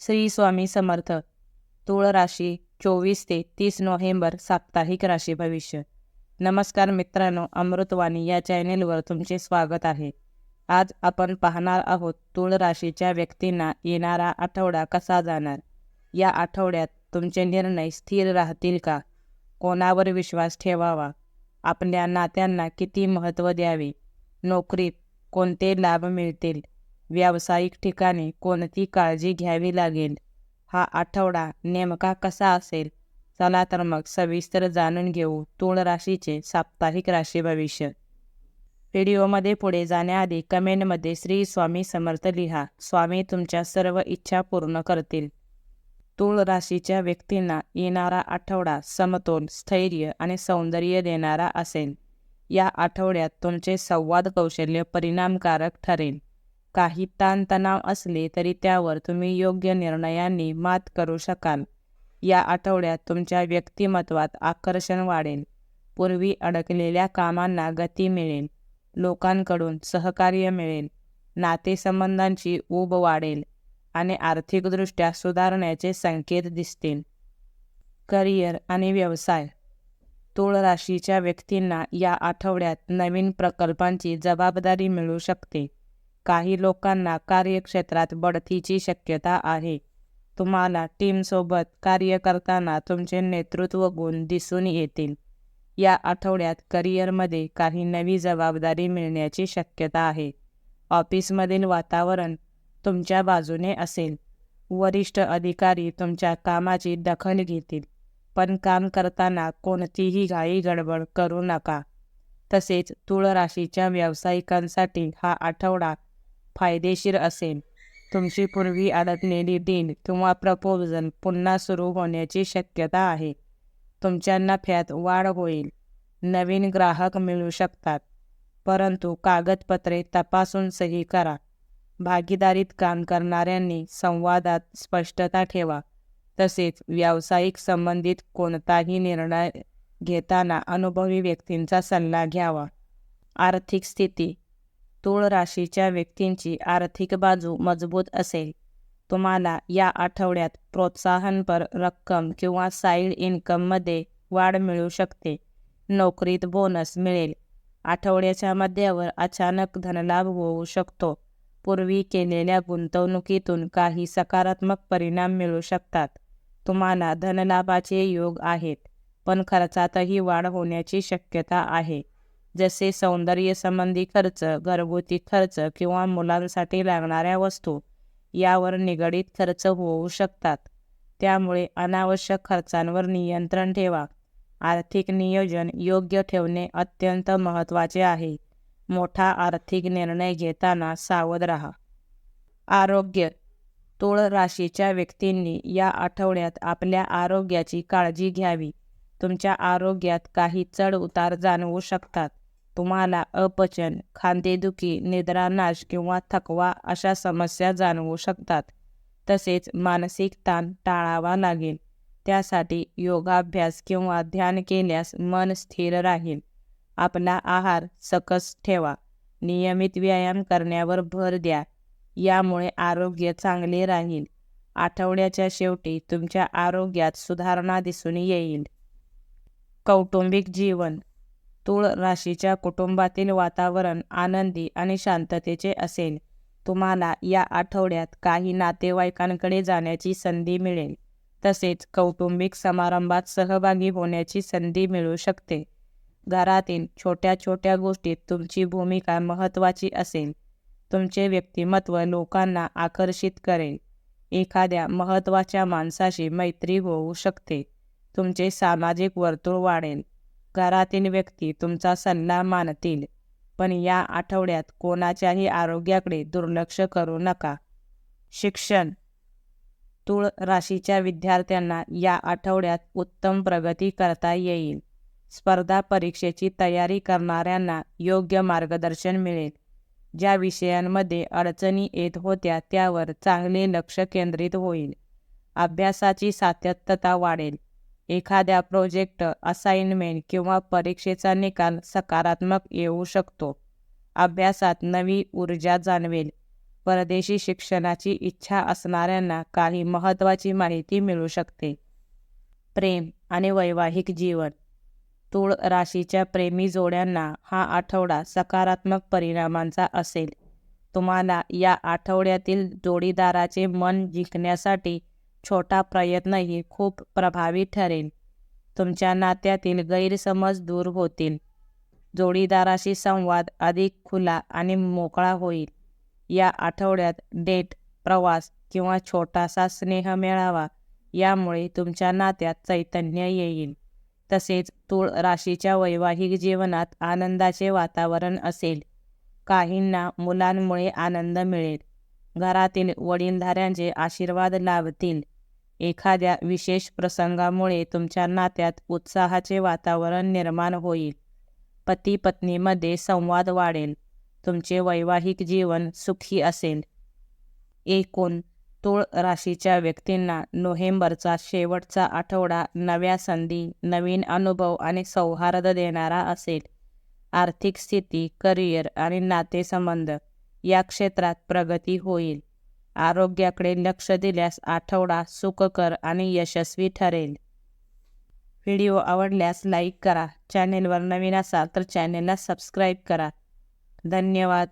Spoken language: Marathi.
श्री स्वामी समर्थ. तुळ राशी चोवीस ते तीस नोव्हेंबर साप्ताहिक राशी भविष्य. नमस्कार मित्रांनो अमृतवाणी या चॅनेलवर तुमचे स्वागत आहे. आज आपण पाहणार आहोत तुळ राशीच्या व्यक्तींना येणारा आठवडा कसा जाणार? या आठवड्यात तुमचे निर्णय स्थिर राहतील का? कोणावर विश्वास ठेवावा? आपल्या नात्यांना किती महत्त्व द्यावे? नोकरीत कोणते लाभ मिळतील? व्यावसायिक ठिकाणी कोणती काळजी घ्यावी लागेल? हा आठवडा नेमका कसा असेल? चला तर मग सविस्तर जाणून घेऊ तूळ राशीचे साप्ताहिक राशी भविष्य. व्हिडिओमध्ये पुढे जाण्याआधी कमेंटमध्ये श्री स्वामी समर्थ लिहा. स्वामी तुमच्या सर्व इच्छा पूर्ण करतील. तूळ राशीच्या व्यक्तींना येणारा आठवडा समतोल स्थैर्य आणि सौंदर्य देणारा असेल. या आठवड्यात तुमचे संवाद कौशल्य परिणामकारक ठरेल. काही ताणतणाव असले तरी त्यावर तुम्ही योग्य निर्णयांनी मात करू शकाल. या आठवड्यात तुमच्या व्यक्तिमत्वात आकर्षण वाढेल. पूर्वी अडकलेल्या कामांना गती मिळेल. लोकांकडून सहकार्य मिळेल. नातेसंबंधांची ऊब वाढेल आणि आर्थिकदृष्ट्या सुधारण्याचे संकेत दिसतील. करिअर आणि व्यवसाय. तूळ राशीच्या व्यक्तींना या आठवड्यात नवीन प्रकल्पांची जबाबदारी मिळू शकते. काही लोकांना कार्यक्षेत्रात बढतीची शक्यता आहे. तुम्हाला टीमसोबत कार्य करताना तुमचे नेतृत्व गुण दिसून येतील. या आठवड्यात करिअरमध्ये काही नवी जबाबदारी मिळण्याची शक्यता आहे. ऑफिसमधील वातावरण तुमच्या बाजूने असेल. वरिष्ठ अधिकारी तुमच्या कामाची दखल घेतील. पण काम करताना कोणतीही घाई गडबड करू नका. तसेच तुळ राशीच्या व्यावसायिकांसाठी हा आठवडा फायदेशीर असेल. तुमची पूर्वी अडकलेली डील किंवा प्रपोजल पुन्हा सुरू होण्याची शक्यता आहे. तुमच्या नफ्यात वाढ होईल. नवीन ग्राहक मिळू शकतात. परंतु कागदपत्रे तपासून सही करा. भागीदारीत काम करणाऱ्यांनी संवादात स्पष्टता ठेवा. तसेच व्यावसायिक संबंधित कोणताही निर्णय घेताना अनुभवी व्यक्तींचा सल्ला घ्यावा. आर्थिक स्थिती तूळ राशीच्या व्यक्तींची आर्थिक बाजू मजबूत असेल. तुम्हाला या आठवड्यात प्रोत्साहनपर रक्कम किंवा साईड इन्कममध्ये वाढ मिळू शकते. नोकरीत बोनस मिळेल. आठवड्याच्या मध्यावर अचानक धनलाभ होऊ शकतो. पूर्वी केलेल्या गुंतवणुकीतून काही सकारात्मक परिणाम मिळू शकतात. तुम्हाला धनलाभाचे योग आहेत पण खर्चातही वाढ होण्याची शक्यता आहे. जसे सौंदर्य संबंधी खर्च घरगुती खर्च किंवा मुलांसाठी लागणाऱ्या वस्तू यावर निगडीत खर्च होऊ शकतात. त्यामुळे अनावश्यक खर्चांवर नियंत्रण ठेवा. आर्थिक नियोजन योग्य ठेवणे अत्यंत महत्त्वाचे आहे. मोठा आर्थिक निर्णय घेताना सावध राहा. आरोग्य. तूळ राशीच्या व्यक्तींनी या आठवड्यात आपल्या आरोग्याची काळजी घ्यावी. तुमच्या आरोग्यात काही चढ उतार जाणवू शकतात. तुम्हाला अपचन खांदेदुखी निद्रानाश किंवा थकवा अशा समस्या जाणवू शकतात. तसेच मानसिक ताण टाळावा लागेल. त्यासाठी योगाभ्यास किंवा ध्यान केल्यास मन स्थिर राहील. आपला आहार सकस ठेवा. नियमित व्यायाम करण्यावर भर द्या. यामुळे आरोग्य चांगले राहील. आठवड्याच्या शेवटी तुमच्या आरोग्यात सुधारणा दिसून येईल. कौटुंबिक जीवन तूळ राशीच्या कुटुंबातील वातावरण आनंदी आणि शांततेचे असेल. तुम्हाला या आठवड्यात काही नातेवाईकांकडे जाण्याची संधी मिळेल. तसेच कौटुंबिक समारंभात सहभागी होण्याची संधी मिळू शकते. घरातील छोट्या छोट्या गोष्टीत तुमची भूमिका महत्त्वाची असेल. तुमचे व्यक्तिमत्व लोकांना आकर्षित करेल. एखाद्या महत्त्वाच्या माणसाशी मैत्री होऊ शकते. तुमचे सामाजिक वर्तुळ वाढेल. घरातील व्यक्ती तुमचा सल्ला मानतील. पण या आठवड्यात कोणाच्याही आरोग्याकडे दुर्लक्ष करू नका. शिक्षण. तूळ राशीच्या विद्यार्थ्यांना या आठवड्यात उत्तम प्रगती करता येईल. स्पर्धा परीक्षेची तयारी करणाऱ्यांना योग्य मार्गदर्शन मिळेल. ज्या विषयांमध्ये अडचणी येत होत्या त्यावर चांगले लक्ष केंद्रित होईल. अभ्यासाची सातत्यता वाढेल. एखाद्या प्रोजेक्ट असाइनमेंट किंवा परीक्षेचा निकाल सकारात्मक येऊ शकतो. अभ्यासात नवी ऊर्जा जाणवेल. परदेशी शिक्षणाची इच्छा असणाऱ्यांना काही महत्त्वाची माहिती मिळू शकते. प्रेम आणि वैवाहिक जीवन. तूळ राशीच्या प्रेमी जोड्यांना हा आठवडा सकारात्मक परिणामांचा असेल. तुम्हाला या आठवड्यातील जोडीदाराचे मन जिंकण्यासाठी छोटा प्रयत्नही खूप प्रभावी ठरेल. तुमच्या नात्यातील गैरसमज दूर होतील. जोडीदाराशी संवाद अधिक खुला आणि मोकळा होईल. या आठवड्यात डेट प्रवास किंवा छोटासा स्नेह मिळावा यामुळे तुमच्या नात्यात चैतन्य येईल. तसेच तूळ राशीच्या वैवाहिक जीवनात आनंदाचे वातावरण असेल. काहींना मुलांमुळे आनंद मिळेल. घरातील वडीलधाऱ्यांचे आशीर्वाद लाभतील एखाद्या विशेष प्रसंगामुळे तुमच्या नात्यात उत्साहाचे वातावरण निर्माण होईल. पती पत्नीमध्ये संवाद वाढेल. तुमचे वैवाहिक जीवन सुखी असेल. एकूण तूळ राशीच्या व्यक्तींना नोव्हेंबरचा शेवटचा आठवडा नव्या संधी नवीन अनुभव आणि सौहार्द देणारा असेल. आर्थिक स्थिती करिअर आणि नातेसंबंध या क्षेत्रात प्रगती होईल. आरोग्याकडे लक्ष दिल्यास आठवडा सुखकर आणि यशस्वी ठरेल. व्हिडिओ आवडल्यास लाईक करा. चॅनेलवर नवीन असाल तर चॅनेलला सबस्क्राईब करा. धन्यवाद.